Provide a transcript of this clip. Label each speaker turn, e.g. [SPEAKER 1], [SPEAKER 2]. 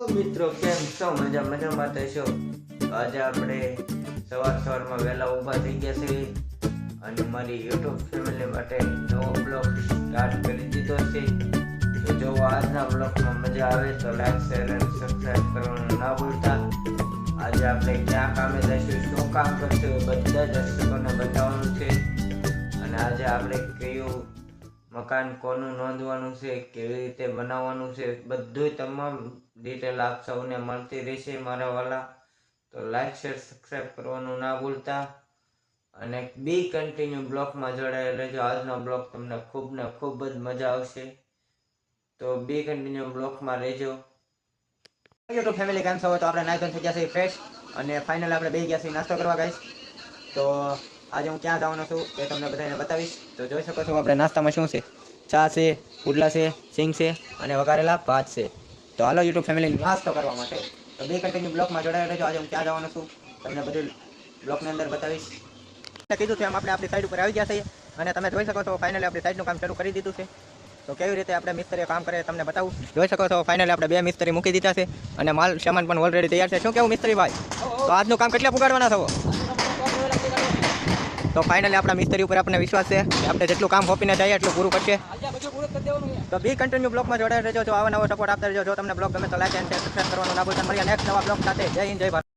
[SPEAKER 1] મિત્રો, કેમ છો? મજા મજા માટે છો? આજે આપણે સવાર સવારમાં વહેલા ઊભા થઈ ગયા છે અને મારી યુટ્યુબ ફેમિલી માટે નવો બ્લોગ સ્ટાર્ટ કરી દીધો છે. તો જો આજના બ્લોગમાં મજા આવે તો લાઈક શેર અને સબસ્ક્રાઈબ કરવાનું ના ભૂલતા. આજે આપણે ક્યાં કામે જઈશું, શું કામ કરશું એ બધા દર્શકોને બતાવવાનું છે. અને આજે આપણે મકાન કોનું નોંધવાનું છે, કેવી રીતે બનાવવાનું છે બધું તમામ ડિટેલ આપ સૌને મળતી રહેશે મારા વાલા. તો લાઈક શેર સબસ્ક્રાઈબ કરવાનું ના ભૂલતા. અને બી કન્ટિન્યુ બ્લોકમાં જોડાયેલ રહેજો. આજનો બ્લોક તમને ખૂબ ને ખૂબ જ મજા આવશે. તો બી કન્ટિન્યુ બ્લોકમાં રહેજો.
[SPEAKER 2] યુટ્યુબ ફેમિલી કેમ છો? તો આપણે ધોઈને થઈ ગયા છે ફ્રેશ અને ફાઇનલ આપણે બે ગયા છીએ નાસ્તો કરવા ગઈશ તો આજે હું ક્યાં જવાનો છું એ તમને બધાને બતાવીશ. તો જોઈ શકો છો આપણે નાસ્તામાં શું છે? ચા છે, પુડલા છે, સિંગ છે અને વઘારેલા ભાત છે. તો હાલો યુટ્યુબ ફેમિલી નાસ્તો કરવા માટે. તો બે કન્ટિન્યુ બ્લોકમાં જોડાયેલા રહેજો. આજે હું ક્યાં જવાનો છું. તમને બધું બ્લોકની અંદર બતાવીશ. કીધું કીધું એમ આપણે આપણી સાઈડ ઉપર આવી ગયા છીએ અને તમે જોઈ શકો છો ફાઇનલી આપણી સાઈડનું કામ શરૂ કરી દીધું છે. તો કેવી રીતે આપણે મિસ્ત્રીએ કામ કરે તમને બતાવું. જોઈ શકો છો ફાઇનલી આપણે બે મિસ્ત્રી મૂકી દીધા છે અને માલ સામાન પણ ઓલરેડી તૈયાર છે. શું કેવું મિસ્ત્રી ભાઈ? તો આજનું કામ કેટલા પુગાડવાના થવો તો ફાઇનલી આપણા મિસ્ત્રી ઉપર આપણને વિશ્વાસ છે આપણે જેટલું કામ હોપીને જઈએ એટલું પૂરું કરશે તો બી કન્ટિન્યુ બ્લોકમાં જોડાઈ રહેજો. જો આવા નવો સપોર્ટ આપતા રહેજો, જો તમને બ્લોગ ગમે તો લાઈક એન્ડ સબસ્ક્રાઈબ કરવાનું ના ભૂલતા. મળીએ નેક્સ્ટ નવા બ્લોગ સાથે. જય હિન્દ, જય ભારત.